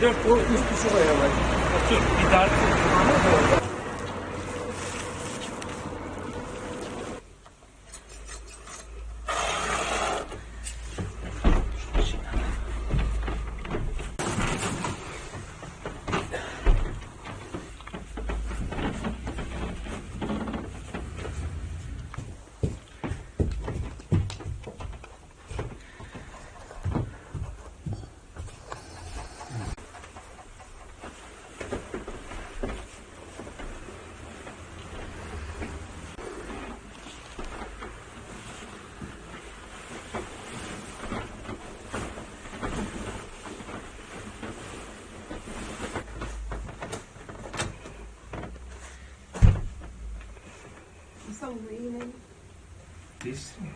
Dört o üç buçuk aya var. Otur. Dart Savunma iğne. Değiştir mi?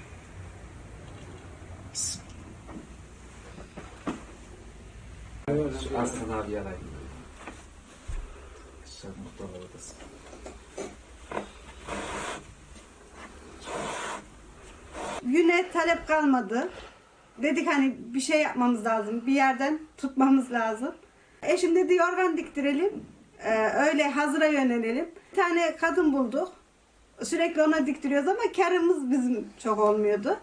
Şu Arslan abi yarayın. Aşağı muhtar odası. Yüne talep kalmadı. Dedik hani bir şey yapmamız lazım. Bir yerden tutmamız lazım. Eşim dedi yorgan diktirelim. Ee, öyle hazıra yönelelim. Bir tane kadın bulduk. Sürekli ona diktiriyoruz ama karımız bizim çok olmuyordu.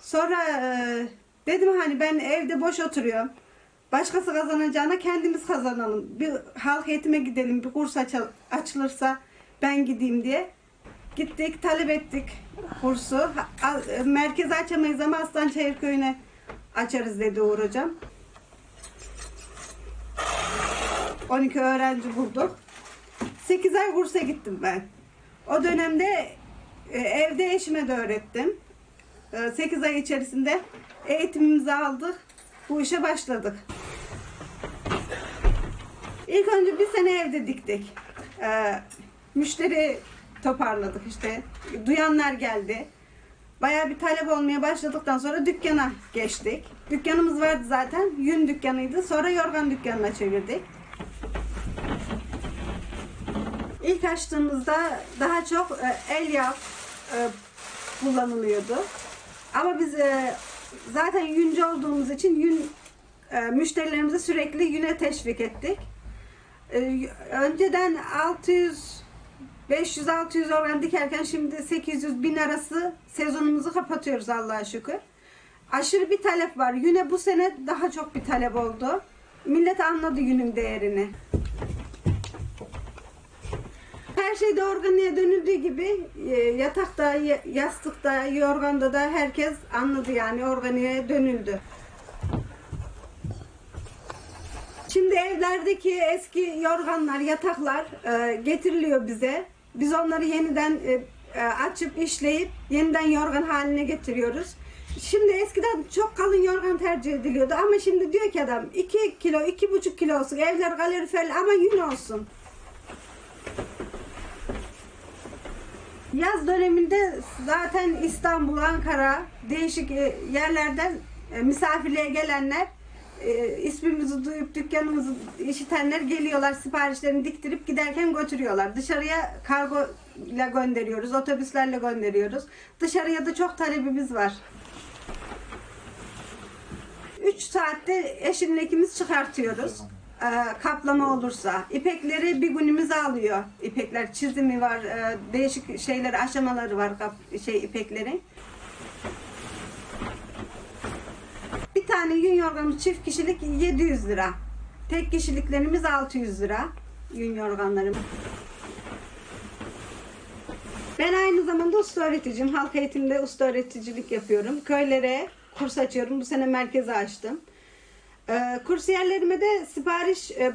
Sonra e, dedim hani ben evde boş oturuyorum. Başkası kazanacağına kendimiz kazanalım. Bir halk eğitime gidelim, bir kurs açal- açılırsa ben gideyim diye. Gittik, talep ettik kursu. Ha- Merkezi açamayız ama Aslan Çayırköy'üne açarız dedi Uğur Hocam. 12 öğrenci bulduk. 8 ay kursa gittim ben. O dönemde e, evde eşime de öğrettim. 8 ay içerisinde eğitimimizi aldık. Bu işe başladık. İlk önce bir sene evde diktik. Ee, müşteri toparladık işte. Duyanlar geldi. Bayağı bir talep olmaya başladıktan sonra dükkana geçtik. Dükkanımız vardı zaten. Yün dükkanıydı. Sonra yorgan dükkanına çevirdik. İlk açtığımızda daha çok e, el yap e, kullanılıyordu. Ama biz e, zaten yüncü olduğumuz için yün müşterilerimizi sürekli yüne teşvik ettik. Önceden 600 500-600 organ dikerken şimdi 800-1000 arası sezonumuzu kapatıyoruz Allah'a şükür. Aşırı bir talep var. Yüne bu sene daha çok bir talep oldu. Millet anladı yünün değerini. Her şeyde organiye dönüldüğü gibi e, yatakta, yastıkta, yorganda da herkes anladı yani organiye dönüldü. Şimdi evlerdeki eski yorganlar, yataklar e, getiriliyor bize. Biz onları yeniden e, açıp işleyip yeniden yorgan haline getiriyoruz. Şimdi eskiden çok kalın yorgan tercih ediliyordu ama şimdi diyor ki adam 2 kilo, 2,5 kilo olsun, evler kaloriferli ama yün olsun. Yaz döneminde zaten İstanbul, Ankara, değişik e, yerlerden e, misafirliğe gelenler e, ismimizi duyup dükkanımızı işitenler geliyorlar siparişlerini diktirip giderken götürüyorlar. Dışarıya kargo ile gönderiyoruz, otobüslerle gönderiyoruz. Dışarıya da çok talebimiz var. 3 saatte eşimle ikimiz çıkartıyoruz. Ee, kaplama olursa. İpekleri bir günümüz alıyor. İpekler çizimi var, e, değişik şeyler, aşamaları var şey ipeklerin. Bir tane yün yorganımız çift kişilik 700 lira. Tek kişiliklerimiz 600 lira. Yün yorganlarım. Ben aynı zamanda usta öğreticiyim. Halk eğitimde usta öğreticilik yapıyorum. Köylere kurs açıyorum. Bu sene merkezi açtım. Ee, kursiyerlerime de sipariş e,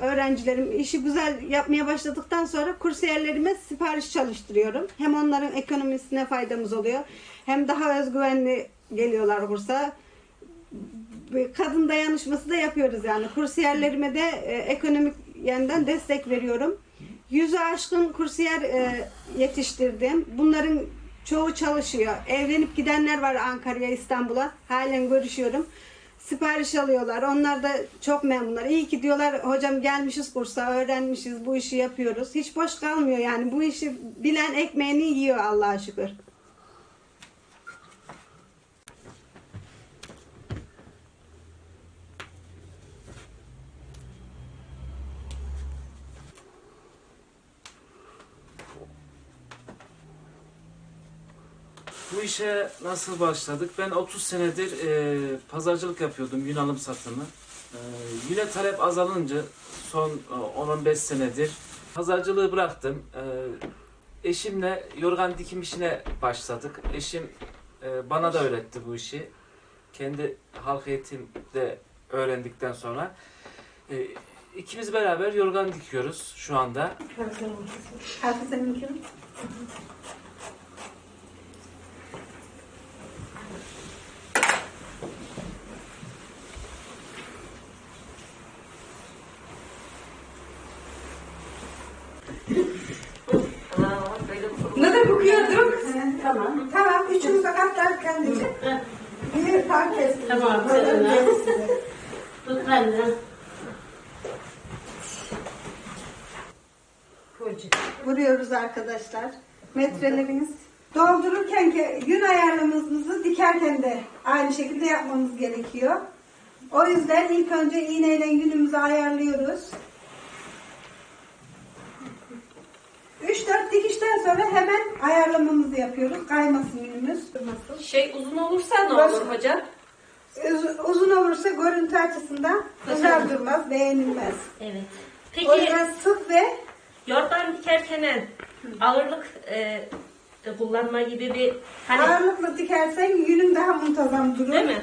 öğrencilerim işi güzel yapmaya başladıktan sonra kursiyerlerime sipariş çalıştırıyorum. Hem onların ekonomisine faydamız oluyor. Hem daha özgüvenli geliyorlar kursa. Kadın dayanışması da yapıyoruz yani. Kursiyerlerime de e, ekonomik yönden destek veriyorum. Yüzü aşkın kursiyer e, yetiştirdim. Bunların çoğu çalışıyor. Evlenip gidenler var Ankara'ya, İstanbul'a. Halen görüşüyorum. Sipariş alıyorlar. Onlar da çok memnunlar. İyi ki diyorlar hocam gelmişiz kursa, öğrenmişiz, bu işi yapıyoruz. Hiç boş kalmıyor yani. Bu işi bilen ekmeğini yiyor Allah'a şükür. Bu işe nasıl başladık? Ben 30 senedir e, pazarcılık yapıyordum, yün alım satımı. E, yüne talep azalınca son e, 10-15 senedir pazarcılığı bıraktım. E, eşimle yorgan dikim işine başladık. Eşim e, bana da öğretti bu işi. Kendi halk eğitimde öğrendikten sonra. E, ikimiz beraber yorgan dikiyoruz şu anda. Mi? Ne de kokuyorduk? Tamam. Tamam. Üçünü sakatlar kendisi. Bir fark etsin. Tamam, Böyle. Tut benden. Vuruyoruz arkadaşlar. Metrelerimiz. Doldururken ki yün ayarlamamızı dikerken de aynı şekilde yapmamız gerekiyor. O yüzden ilk önce iğneyle yünümüzü ayarlıyoruz. Sonra hemen ayarlamamızı yapıyoruz. Kaymasın yünümüz. Durmasın. Şey uzun olursa ne Burası- olur hocam? Uz- Uzun olursa görüntü açısından güzel durmaz, beğenilmez. Evet. O Peki yüzden sık ve yorgan dikerken ağırlık e, kullanma gibi bir hani ağırlıklı dikersen yünün daha muntazam durur. değil mi?